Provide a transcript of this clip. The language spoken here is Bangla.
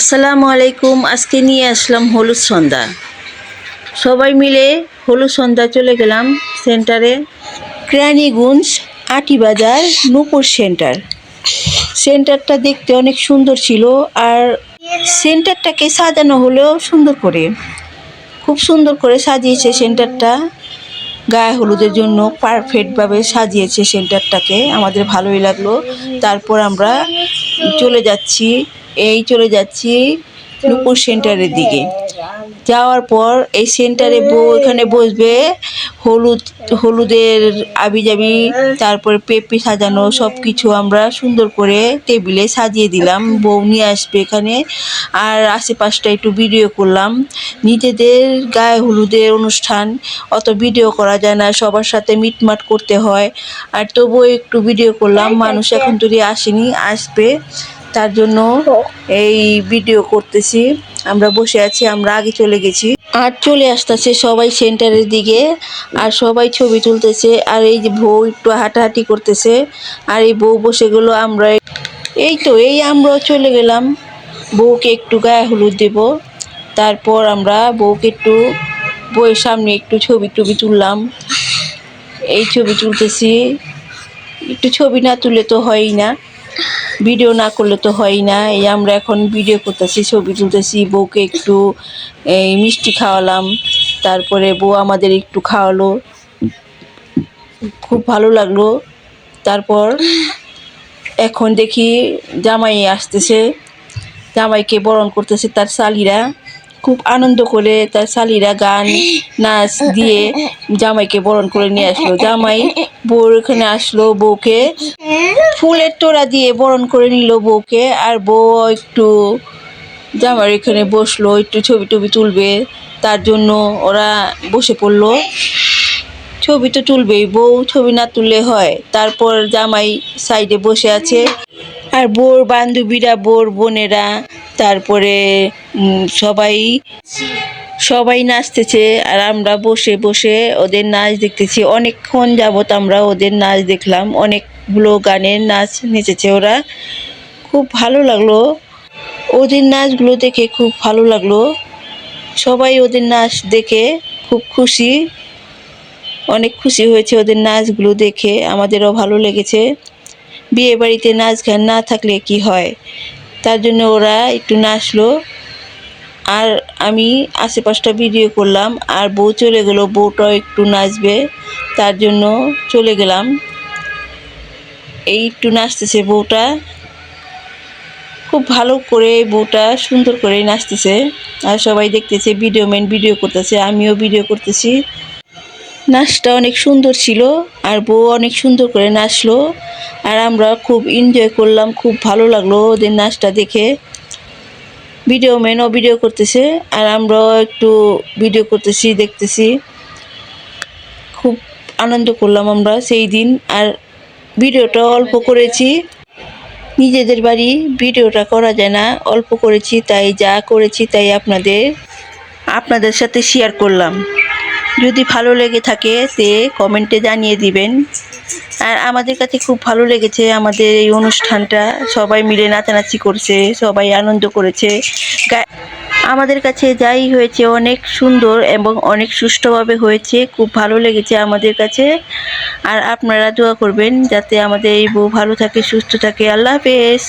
আসসালামু আলাইকুম, আজকে নিয়ে আসলাম হলুদ সন্ধ্যা। সবাই মিলে হলুদ সন্ধ্যা চলে গেলাম সেন্টারে। কেরানীগঞ্জ আটিবাজার নূপুর সেন্টার। সেন্টারটা দেখতে অনেক সুন্দর ছিল আর সেন্টারটাকে সাজানো হলেও সুন্দর করে। খুব সুন্দর করে সাজিয়েছে সেন্টারটা। গায়ে হলুদের জন্য পারফেক্টভাবে সাজিয়েছে সেন্টারটাকে। আমাদের ভালোই লাগল। তারপর আমরা চলে যাচ্ছি এই চলে যাচ্ছি নূপুর সেন্টারের দিকে। যাওয়ার পর এই সেন্টারে বউ এখানে বসবে হলুদ হলুদের আবিজাবি তারপরে পেঁপে সাজানো সব কিছু আমরা সুন্দর করে টেবিলে সাজিয়ে দিলাম। বউ নিয়ে আসবে এখানে। আর আশেপাশটা একটু ভিডিও করলাম। নিজেদের গায়ে হলুদের অনুষ্ঠান অত ভিডিও করা যায় না সবার সাথে মিটমাট করতে হয়। আর তবুও একটু ভিডিও করলাম। মানুষ এখন যদি আসেনি আসবে। তার জন্য এই ভিডিও করতেছি। আমরা বসে আছি, আমরা আগে চলে গেছি। আর চলে আসতেছে সবাই সেন্টারের দিকে, আর সবাই ছবি তুলতেছে, আর এই যে বউ একটু হাঁটাহাঁটি করতেছে, আর এই বউ বসে গেলো আমরা এই তো, এই আমরাও চলে গেলাম। বউকে একটু গায়ে হলুদ দেব, তারপর আমরা বউকে একটু বউয়ের সামনে একটু ছবি টবি তুললাম। এই ছবি তুলতেছি, একটু ছবি না তুলে তো হয়ই না। ভিডিও না করলে তো হয় না। এই আমরা এখন ভিডিও করতেছি, ছবি তুলতেছি, বউকে একটু এই মিষ্টি খাওয়ালাম, তারপরে বউ আমাদের একটু খাওয়ালো। খুব ভালো লাগল। তারপর এখন দেখি জামাই আসতেছে। জামাইকে বরণ করতেছে তার শালিরা। খুব আনন্দ করে তার শালিরা গান, নাচ দিয়ে জামাইকে বরণ করে নিয়ে আসলো। জামাই বউর এখানে আসলো বউকে। ফুলের তোড়া দিয়ে বরণ করে নিল বউকে। আর বউ একটু জামাই এখানে বসল, একটু ছবি টবি তুলবে। তার জন্য ওরা বসে পড়ল। ছবি তো তুলবেই, বউ ছবি না তুললে হয়। তারপর জামাই সাইডে বসে আছে। আর বোর বান্ধবীরা, বোর বোনেরা, তারপরে সবাই সবাই নাচতেছে আর আমরা বসে বসে ওদের নাচ দেখতেছি। অনেকক্ষণ যাবত আমরা ওদের নাচ দেখলাম। অনেকগুলো গানের নাচ নেচেছে ওরা। খুব ভালো লাগল। ওদের নাচগুলো দেখে খুব ভালো লাগল। সবাই ওদের নাচ দেখে খুব খুশি। অনেক খুশি হয়েছে ওদের নাচগুলো দেখে। আমাদেরও ভালো লেগেছে। বিয়ে বাড়িতে নাচ গান না থাকলে কি হয়? তার জন্য ওরা একটু নাচলো। আর আমি আশেপাশটা ভিডিও করলাম। আর বউ চলে গেলো, বউটাও একটু নাচবে। তার জন্য চলে গেলাম। এই একটু নাচতেছে বউটা। খুব ভালো করে বউটা সুন্দর করে নাচতেছে। আর সবাই দেখতেছে, ভিডিও ম্যান ভিডিও করতেছে, আমিও ভিডিও করতেছি। নাচটা অনেক সুন্দর ছিল আর বউ অনেক সুন্দর করে নাচলো আর আমরা খুব এনজয় করলাম, খুব ভালো লাগল ওদের নাচটা দেখে। ভিডিও ম্যানও ভিডিও করতেছে আর আমরাও একটু ভিডিও করতেছি, দেখতেছি। খুব আনন্দ করলাম আমরা সেই দিন আর ভিডিওটা অল্প করেছি। নিজেদের বাড়ি ভিডিওটা করা যায় না, অল্প করেছি, তাই যা করেছি তাই আপনাদের আপনাদের সাথে শেয়ার করলাম। যদি ভালো লেগে থাকে তে কমেন্টে জানিয়ে দিবেন। আর আমাদের কাছে খুব ভালো লেগেছে আমাদের এই অনুষ্ঠানটা। সবাই মিলে নাচানাচি করছে, সবাই আনন্দ করেছে। আমাদের কাছে যাই হয়েছে অনেক সুন্দর এবং অনেক সুষ্ঠুভাবে হয়েছে। খুব ভালো লেগেছে আমাদের কাছে। আর আপনারা দোয়া করবেন যাতে আমাদের এই বউ ভালো থাকে, সুস্থ থাকে। আল্লাহ হাফেজ।